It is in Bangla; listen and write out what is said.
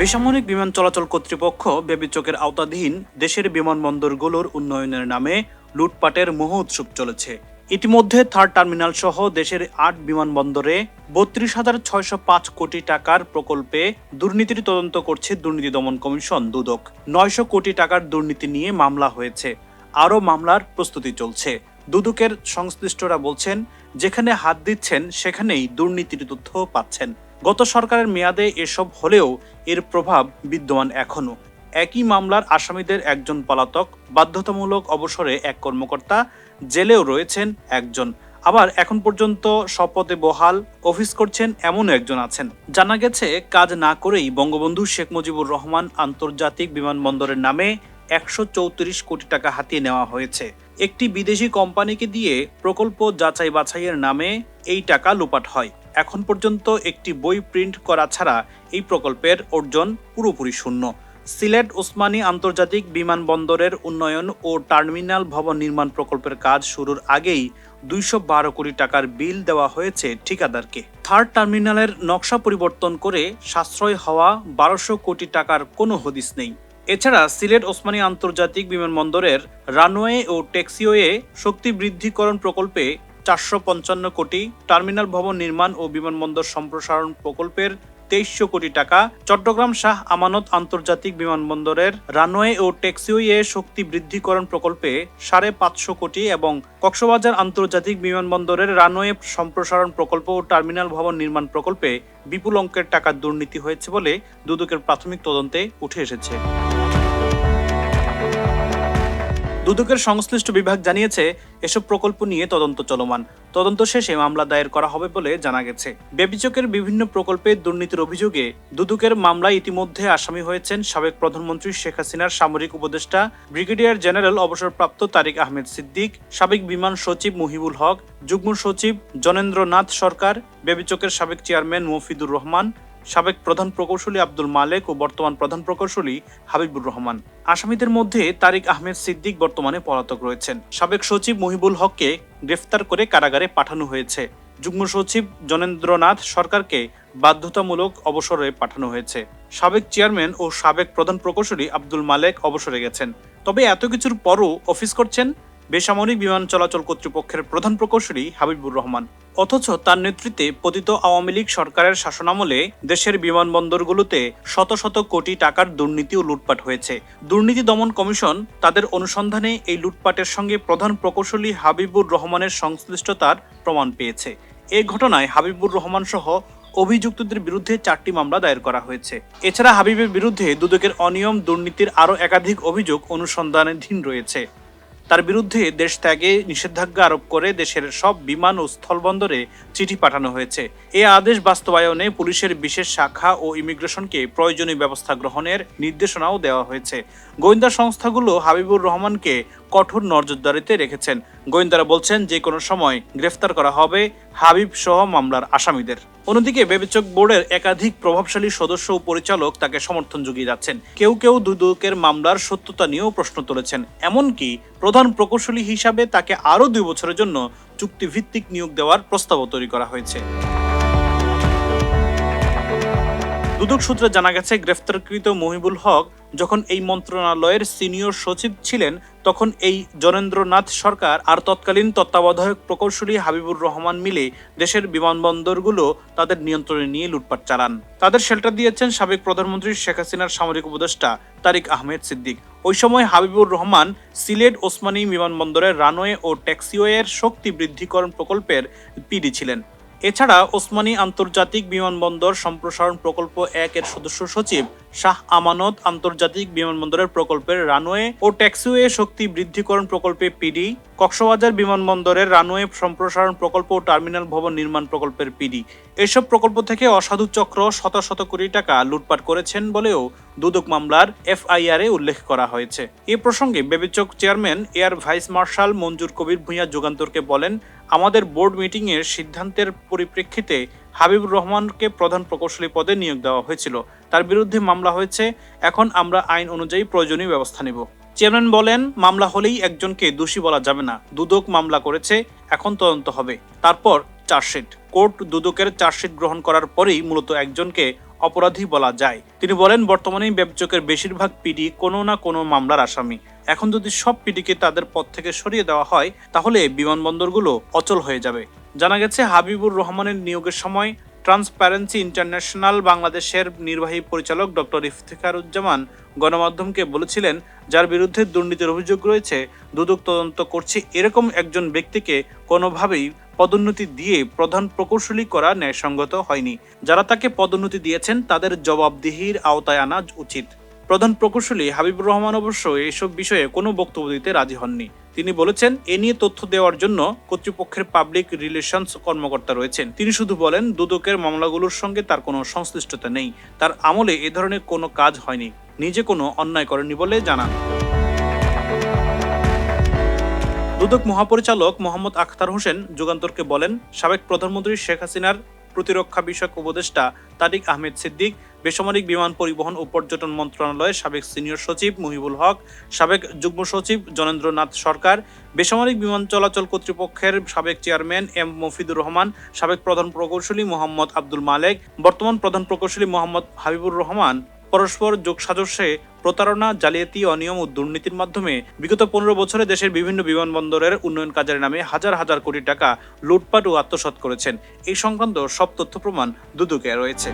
বেসামরিক বিমান চলাচল কর্তৃপক্ষ বেবিচকের আওতাধীন দেশের বিমানবন্দরগুলোর উন্নয়নের নামে লুটপাটের মোহ উৎসব চলেছে। ইতিমধ্যে থার্ড টার্মিনাল সহ দেশের আট বিমানবন্দরে বত্রিশ হাজার ছয়শো পাঁচ কোটি টাকার প্রকল্পে দুর্নীতির তদন্ত করছে দুর্নীতি দমন কমিশন দুদক। নয়শো কোটি টাকার দুর্নীতি নিয়ে মামলা হয়েছে। আরও মামলার প্রস্তুতি চলছে। দুদকের সংশ্লিষ্টরা বলছেন, যেখানে হাত দিচ্ছেন, সেখানেই দুর্নীতির তথ্য পাচ্ছেন। গত সরকারের মেয়াদে এসব হলেও এর প্রভাব বিদ্যমান এখনও। একই মামলার আসামিদের একজন পলাতক, বাধ্যতামূলক অবসরে এক কর্মকর্তা, জেলেও রয়েছেন একজন। আবার এখন পর্যন্ত শপথে বহাল, অফিস করছেন এমন একজন আছেন। জানা গেছে, কাজ না করেই বঙ্গবন্ধু শেখ মুজিবুর রহমান আন্তর্জাতিক বিমানবন্দরের নামে একশো চৌত্রিশ কোটি টাকা হাতিয়ে নেওয়া হয়েছে। একটি বিদেশি কোম্পানিকে দিয়ে প্রকল্প যাচাই বাছাইয়ের নামে এই টাকা লোপাট হয়। এখন পর্যন্ত একটি বই প্রিন্ট করা ছাড়া এই প্রকল্পের অর্জন পুরোপুরি শূন্য। সিলেট ওসমানী আন্তর্জাতিক বিমানবন্দরের উন্নয়ন ও টার্মিনাল ভবন নির্মাণ প্রকল্পের কাজ শুরুর আগেই দুইশো বারো কোটি টাকার বিল দেওয়া হয়েছে ঠিকাদারকে। থার্ড টার্মিনালের নকশা পরিবর্তন করে সাশ্রয় হওয়া বারোশো কোটি টাকার কোনো হদিস নেই। এছাড়া সিলেট ওসমানী আন্তর্জাতিক বিমানবন্দরের রানওয়ে ও টেক্সিওয়ে শক্তি বৃদ্ধিকরণ প্রকল্পে চারশো পঞ্চান্ন কোটি টার্মিনাল ভবন নির্মাণ ও বিমানবন্দর সম্প্রসারণ প্রকল্পের তেইশশো কোটি টাকা চট্টগ্রাম শাহ আমানত আন্তর্জাতিক বিমানবন্দরের রানওয়ে ও ট্যাক্সিওয়ে শক্তি বৃদ্ধিকরণ প্রকল্পে সাড়ে পাঁচশো কোটি এবং কক্সবাজার আন্তর্জাতিক বিমানবন্দরের রানওয়ে সম্প্রসারণ প্রকল্প ও টার্মিনাল ভবন নির্মাণ প্রকল্পে বিপুল অঙ্কের টাকা দুর্নীতি হয়েছে বলে দুদকের প্রাথমিক তদন্তে উঠে এসেছে। দুদকের সংশ্লিষ্ট বিভাগ জানিয়েছে, এসব প্রকল্প নিয়ে তদন্ত চলমান। তদন্ত শেষে মামলা দায়ের করা হবে বলে জানা গেছে। বেবিচকের বিভিন্ন প্রকল্পে দুর্নীতির অভিযোগে দুদকের মামলায় ইতিমধ্যে আসামি হয়েছেন সাবেক প্রধানমন্ত্রী শেখ হাসিনার সামরিক উপদেষ্টা, ব্রিগেডিয়ার জেনারেল অবসরপ্রাপ্ত তারিক আহমেদ সিদ্দিক, সাবেক বিমান সচিব মুহিবুল হক, যুগ্ম সচিব জনেন্দ্রনাথ সরকার বেবিচকের সাবেক চেয়ারম্যান মফিদুর রহমান সাবেক প্রধান প্রকৌশলী আব্দুল মালেক ও বর্তমান প্রধান প্রকৌশলী হাবিবুর রহমান। আসামিদের মধ্যে তারিক আহমেদ সিদ্দিক বর্তমানে পলাতক রয়েছেন। সাবেক সচিব মহিবুল হককে গ্রেফতার করে কারাগারে পাঠানো হয়েছে। যুগ্ম সচিব জনেন্দ্রনাথ সরকারকে বাধ্যতামূলক অবসরে পাঠানো হয়েছে। সাবেক চেয়ারম্যান ও সাবেক প্রধান প্রকৌশলী আব্দুল মালেক অবসরে গেছেন। তবে এত কিছুর পরও অফিস করছেন বেসামরিক বিমান চলাচল কর্তৃপক্ষের প্রধান প্রকৌশলী হাবিবুর রহমান। অথচ তার নেতৃত্বে পতিত আওয়ামী লীগ সরকারের শাসনামলে দেশের বিমানবন্দরগুলোতে শত শত কোটি টাকার দুর্নীতি ও লুটপাট হয়েছে। দুর্নীতি দমন কমিশন তাদের অনুসন্ধানে এই লুটপাটের সঙ্গে প্রধান প্রকৌশলী হাবিবুর রহমানের সংশ্লিষ্টতার প্রমাণ পেয়েছে। এই ঘটনায় হাবিবুর রহমান সহ অভিযুক্তদের বিরুদ্ধে চারটি মামলা দায়ের করা হয়েছে। এছাড়া হাবিবের বিরুদ্ধে দুদকের অনিয়ম, দুর্নীতির আরও একাধিক অভিযোগ অনুসন্ধানাধীন রয়েছে। তার বিরুদ্ধে দেশ ত্যাগে নিষেধাজ্ঞা আরোপ করে দেশের সব বিমান ও স্থলবন্দরে চিঠি পাঠানো হয়েছে। এ আদেশ বাস্তবায়নে পুলিশের বিশেষ শাখা ও ইমিগ্রেশনকে প্রয়োজনীয় ব্যবস্থা গ্রহণের নির্দেশনাও দেওয়া হয়েছে। গোয়েন্দা সংস্থাগুলো হাবিবুর রহমানকে কঠোর নজরদারিতে রেখেছেন। গোয়েন্দারা বলছেন যে কোনো সময় গ্রেফতার করা হবে হাবিব সহ মামলার আসামিদের। অন্যদিকে বেবেচক বোর্ডের একাধিক প্রভাবশালী সদস্য ও পরিচালক তাকে সমর্থন জুগিয়ে যাচ্ছেন। কেউ কেউ দুদকের মামলার সত্যতা নিয়েও প্রশ্ন তুলেছেন। এমনকি প্রধান প্রকৌশলী হিসাবে তাকে আরও দুই বছরের জন্য চুক্তিভিত্তিক নিয়োগ দেওয়ার প্রস্তাবও তৈরি করা হয়েছে। দুদক সূত্রে জানা গেছে, গ্রেফতারকৃত মহিবুল হক যখন এই মন্ত্রণালয়ের সিনিয়র সচিব ছিলেন, তখন এই জনেন্দ্রনাথ সরকার আর তৎকালীন তত্ত্বাবধায়ক প্রকৌশলী হাবিবুর রহমান মিলে দেশের বিমানবন্দরগুলো তাদের নিয়ন্ত্রণে নিয়ে লুটপাট চালান। তাদের শেল্টার দিয়েছেন সাবেক প্রধানমন্ত্রী শেখ হাসিনার সামরিক উপদেষ্টা তারিক আহমেদ সিদ্দিক। ওই সময় হাবিবুর রহমান সিলেট ওসমানী বিমানবন্দরের রানওয়ে ও ট্যাক্সিওয়ের শক্তি বৃদ্ধিকরণ প্রকল্পের পিডি ছিলেন। এছাড়া ওসমানী আন্তর্জাতিক বিমানবন্দর সম্প্রসারণ প্রকল্প এক এর সদস্য সচিব শাহ আমানত আন্তর্জাতিক বিমানবন্দরের প্রকল্পের রানওয়ে ও ট্যাক্সিওয়ে শক্তি বৃদ্ধিকরণ প্রকল্পে পিডি, কক্সবাজার বিমানবন্দরের রানওয়ে সম্প্রসারণ প্রকল্প ও টার্মিনাল ভবন নির্মাণ প্রকল্পের পিডি। এসব প্রকল্প থেকে অসাধু চক্র শত শত কোটি টাকা লুটপাট করেছেন বলেও দুদক মামলার এফআইআর উল্লেখ করা হয়েছে। এ প্রসঙ্গে বেবিচক chairman air vice marshal Manjur Kabir Bhuiyan যুগান্তরকে বলেন, আমাদের বোর্ড মিটিংয়ের সিদ্ধান্তের পরিপ্রেক্ষিতে হাবিবুর রহমানকে প্রধান প্রকৌশলী পদে নিয়োগ দেওয়া হয়েছিল। তার বিরুদ্ধে মামলা হয়েছে। এখন আমরা আইন অনুযায়ী প্রয়োজনীয় ব্যবস্থা নেব। চেয়ারম্যান বলেন, মামলা হলেই একজনকে দোষী বলা যাবে না। দুদক মামলা করেছে, এখন তদন্ত হবে। তারপর চার্জশিট। কোর্ট দুদকের চার্জশিট গ্রহণ করার পরেই মূলত একজনকে অপরাধী বলা যায়। তিনি বলেন বর্তমানে ব্যবচকের বেশিরভাগ পিডি কোনো না কোনো মামলার আসামি। এখন যদি সব পিডিকে তাদের পদ থেকে সরিয়ে দেওয়া হয়, তাহলে বিমানবন্দরগুলো অচল হয়ে যাবে। জানা গেছে, হাবিবুর রহমানের নিয়োগের সময় ট্রান্সপারেন্সি ইন্টারন্যাশনাল বাংলাদেশের নির্বাহী পরিচালক ডক্টর ইফতিখারুজ্জামান গণমাধ্যমকে বলেছিলেন, যার বিরুদ্ধে দুর্নীতির অভিযোগ রয়েছে, দুদক তদন্ত করছে এরকম একজন ব্যক্তিকে কোনোভাবেই পদোন্নতি দিয়ে প্রধান প্রকৌশলী করা ন্যায়সঙ্গত হয়নি। যারা তাকে পদোন্নতি দিয়েছেন, তাদের জবাবদিহির আওতায় আনা উচিত। প্রধান প্রকৌশলী হাবিবুর রহমান অবশ্য এসব বিষয়ে কোনো বক্তব্য দিতে রাজি হননি। তিনি বলেছেন, এ নিয়ে তথ্য দেওয়ার জন্য কর্তৃপক্ষের পাবলিক রিলেশনস কর্মকর্তা রয়েছেন। তিনি শুধু বলেন, দুদকের মামলাগুলোর সঙ্গে তার কোনো সংশ্লিষ্টতা নেই। তার আমলে এ ধরনের কোনো কাজ হয়নি। নিজে কোনো অন্যায় করেনি বলে জানান। দুদক মহাপরিচালক মোহাম্মদ আখতার হোসেন যুগান্তরকে বলেন, সাবেক প্রধানমন্ত্রী শেখ হাসিনার প্রতিরক্ষা বিষয়ক উপদেষ্টা তারিক আহমেদ সিদ্দিক বেসামরিক বিমান পরিবহন ও পর্যটন মন্ত্রণালয়ের সাবেক সিনিয়র সচিব মুহিবুল হক, সাবেক যুগ্ম সচিব জনেন্দ্রনাথ সরকার, বেসামরিক বিমান চলাচল কর্তৃপক্ষের সাবেক চেয়ারম্যান এম মফিদুর রহমান, সাবেক প্রধান প্রকৌশলী মোহাম্মদ আব্দুল মালেক, বর্তমান প্রধান প্রকৌশলী মোহাম্মদ হাবিবুর রহমান, পরস্পর যোগসাজশে প্রতারণা, জালিয়াতি, অনিয়ম ও দুর্নীতির মাধ্যমে বিগত পনেরো বছরে দেশের বিভিন্ন বিমানবন্দরের উন্নয়ন কাজের নামে হাজার হাজার কোটি টাকা লুটপাট ও আত্মসাৎ করেছেন। এই সংক্রান্ত সব তথ্য প্রমাণ দুদুকে রয়েছে।